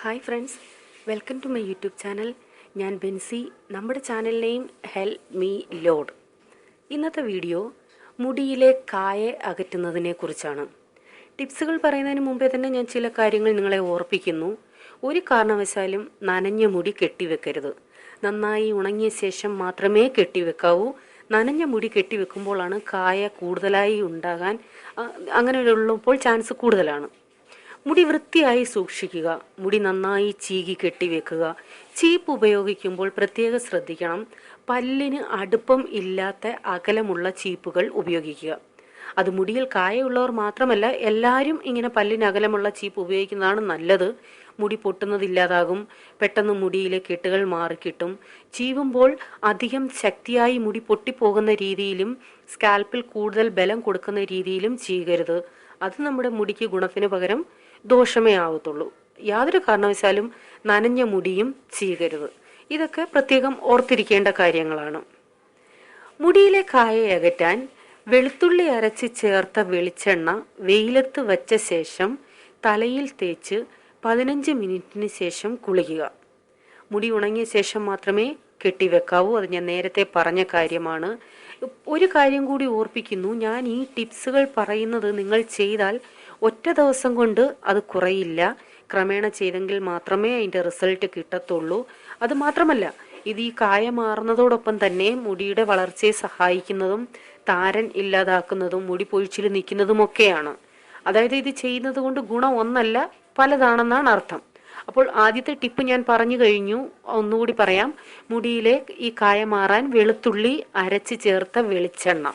Hi friends welcome to my YouTube channel ഞാൻ ബെൻസി. നമ്മുടെ channel name help me Lord ഇന്നത്തെ video മുടിയിലെ കായെ അകറ്റുന്നതിനെ കുറിച്ചാണ്. ടിപ്സുകൾ പറയുന്നതിന് മുമ്പേ തന്നെ ഞാൻ ചില കാര്യങ്ങൾ നിങ്ങളെ ഓർപ്പിക്കുന്നു. ഒരു കാരണവശാലും നനഞ്ഞ മുടി കെട്ടിവെക്കരുത്. നന്നായി ഉണങ്ങിയ ശേഷം മാത്രമേ കെട്ടിവെക്കാവൂ. നനഞ്ഞ മുടി കെട്ടിവെക്കുമ്പോഴാണ് കായ കൂടുതലായി ഉണ്ടാകാൻ അങ്ങനെ ഉള്ളപ്പോൾ ചാൻസ് കൂടുതലാണ്. മുടി വൃത്തിയായി സൂക്ഷിക്കുക മുടി നന്നായി ചീകി കെട്ടിവെക്കുക ചീപ്പ് ഉപയോഗിക്കുമ്പോൾ പ്രത്യേകം ശ്രദ്ധിക്കണം. പല്ലിന് അടുപ്പം ഇല്ലാത്ത അകലമുള്ള ചീപ്പുകൾ ഉപയോഗിക്കുക. അത് മുടിയിൽ കായുള്ളവർ മാത്രമല്ല എല്ലാവരും ഇങ്ങനെ പല്ലിന് അകലമുള്ള ചീപ്പ് ഉപയോഗിക്കുന്നതാണ് നല്ലത്. മുടി പൊട്ടുന്നതില്ലാതാകും പെട്ടെന്ന് മുടിയിലെ കെട്ടുകൾ മാറിക്കിട്ടും. ചീവുമ്പോൾ അധികം ശക്തിയായി മുടി പൊട്ടിപ്പോകുന്ന രീതിയിലും സ്കാൽപ്പിൽ കൂടുതൽ ബലം കൊടുക്കുന്ന രീതിയിലും ചെയ്യരുത് അത് നമ്മുടെ മുടിക്ക് ഗുണത്തിന് പകരം ദോഷമേ ആവത്തുള്ളൂ. യാതൊരു കാരണവശാലും നനഞ്ഞ മുടിയും ചീകരുത്. ഇതൊക്കെ പ്രത്യേകം ഓർത്തിരിക്കേണ്ട കാര്യങ്ങളാണ്. മുടിയിലെ കായ അകറ്റാൻ വെളുത്തുള്ളി അരച്ച് ചേർത്ത വെളിച്ചെണ്ണ വെയിലത്ത് വച്ച ശേഷം തലയിൽ തേച്ച് പതിനഞ്ച് മിനിറ്റിന് ശേഷം കുളിക്കുക. മുടി ഉണങ്ങിയ ശേഷം മാത്രമേ കെട്ടിവെക്കാവൂ. അത് ഞാൻ നേരത്തെ പറഞ്ഞ കാര്യമാണ്. ഒരു കാര്യം കൂടി ഓർപ്പിക്കുന്നു. ഞാൻ ഈ ടിപ്സുകൾ പറയുന്നത് നിങ്ങൾ ചെയ്താൽ ഒറ്റ ദിവസം കൊണ്ട് അത് കുറയില്ല. ക്രമേണ ചെയ്തെങ്കിൽ മാത്രമേ അതിന്റെ റിസൾട്ട് കിട്ടത്തുള്ളൂ. അത് മാത്രമല്ല ഇത് ഈ കായ മാറുന്നതോടൊപ്പം തന്നെ മുടിയുടെ വളർച്ചയെ സഹായിക്കുന്നതും താരൻ ഇല്ലാതാക്കുന്നതും മുടി പൊഴിച്ചിൽ നിൽക്കുന്നതും ഒക്കെയാണ് അതായത് ഇത് ചെയ്യുന്നത് കൊണ്ട് ഗുണം ഒന്നല്ല പലതാണെന്നാണ് അർത്ഥം. അപ്പോൾ ആദ്യത്തെ ടിപ്പ് ഞാൻ പറഞ്ഞു കഴിഞ്ഞു. ഒന്നുകൂടി പറയാം. മുടിയിലെ ഈ കായ മാറാൻ വെളുത്തുള്ളി അരച്ച് ചേർത്ത വെളിച്ചെണ്ണ.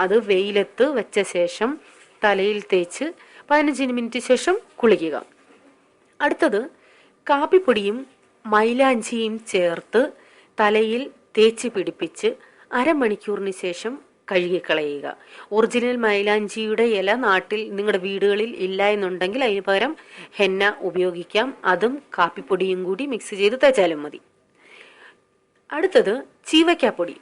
അത് വെയിലത്ത് വെച്ച ശേഷം തലയിൽ തേച്ച് പതിനഞ്ച് മിനിറ്റ് ശേഷം കുളിക്കുക. അടുത്തത് കാപ്പിപ്പൊടിയും മൈലാഞ്ചിയും ചേർത്ത് തലയിൽ തേച്ച് പിടിപ്പിച്ച് അരമണിക്കൂറിന് ശേഷം കഴുകിക്കളയുക. ഒറിജിനൽ മൈലാഞ്ചിയുടെ ഇല നാട്ടിൽ നിങ്ങളുടെ വീടുകളിൽ ഇല്ല എന്നുണ്ടെങ്കിൽ അതിന് പകരം ഹെന്ന ഉപയോഗിക്കാം. അതും കാപ്പിപ്പൊടിയും കൂടി മിക്സ് ചെയ്ത് തേച്ചാലും മതി. അടുത്തത് ചീവയ്ക്കാപ്പൊടി.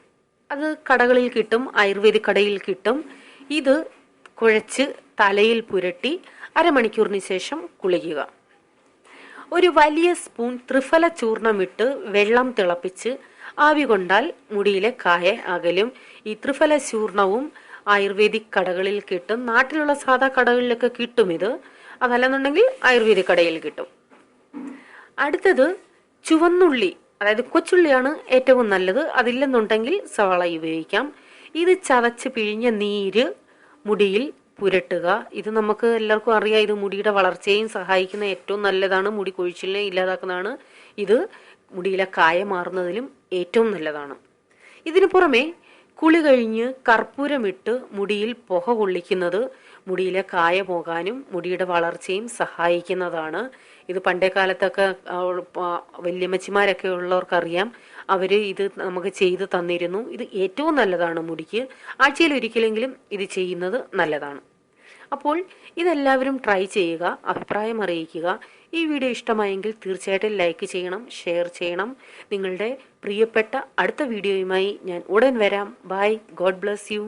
അത് കടകളിൽ കിട്ടും ആയുർവേദിക് കടയിൽ കിട്ടും. ഇത് കുഴച്ച് തലയിൽ പുരട്ടി അരമണിക്കൂറിന് ശേഷം കുളിക്കുക. ഒരു വലിയ സ്പൂൺ ത്രിഫല ചൂർണമിട്ട് വെള്ളം തിളപ്പിച്ച് ആവി കൊണ്ടാൽ മുടിയിലെ കായ അകലും. ഈ ത്രിഫല ചൂർണവും ആയുർവേദിക് കടകളിൽ കിട്ടും. നാട്ടിലുള്ള സാധാ കടകളിലൊക്കെ കിട്ടും ഇത്. അതല്ലെന്നുണ്ടെങ്കിൽ ആയുർവേദിക് കടയിൽ കിട്ടും. അടുത്തത് ചുവന്നുള്ളി അതായത് കൊച്ചുള്ളിയാണ് ഏറ്റവും നല്ലത്. അതില്ലെന്നുണ്ടെങ്കിൽ സവാള ഉപയോഗിക്കാം. ഇത് ചതച്ച് പിഴിഞ്ഞ നീര് മുടിയിൽ പുരട്ടുക. ഇത് നമുക്ക് എല്ലാവർക്കും അറിയാം. ഇത് മുടിയുടെ വളർച്ചയും സഹായിക്കുന്ന ഏറ്റവും നല്ലതാണ്. മുടി കൊഴിച്ചിലിനെ ഇല്ലാതാക്കുന്നതാണ്. ഇത് മുടിയിലെ കായ മാറുന്നതിലും ഏറ്റവും നല്ലതാണ്. ഇതിനു പുറമെ കുളി കഴിഞ്ഞ് കർപ്പൂരമിട്ട് മുടിയിൽ പുക കൊള്ളിക്കുന്നത് മുടിയിലെ കായ പോകാനും മുടിയുടെ വളർച്ചയും സഹായിക്കുന്നതാണ്. ഇത് പണ്ടേ കാലത്തൊക്കെ വല്യമ്മച്ചിമാരൊക്കെ ഉള്ളവർക്കറിയാം അവർ ഇത് നമുക്ക് ചെയ്ത് തന്നിരുന്നു. ഇത് ഏറ്റവും നല്ലതാണ് മുടിക്ക്. ആഴ്ചയിൽ ഒരിക്കലെങ്കിലും ഇത് ചെയ്യുന്നത് നല്ലതാണ്. അപ്പോൾ ഇതെല്ലാവരും ട്രൈ ചെയ്യുക അഭിപ്രായം അറിയിക്കുക. ഈ വീഡിയോ ഇഷ്ടമായെങ്കിൽ തീർച്ചയായിട്ടും ലൈക്ക് ചെയ്യണം ഷെയർ ചെയ്യണം. നിങ്ങളുടെ പ്രിയപ്പെട്ട അടുത്ത വീഡിയോയുമായി ഞാൻ ഉടൻ വരാം. ബൈ. God bless you.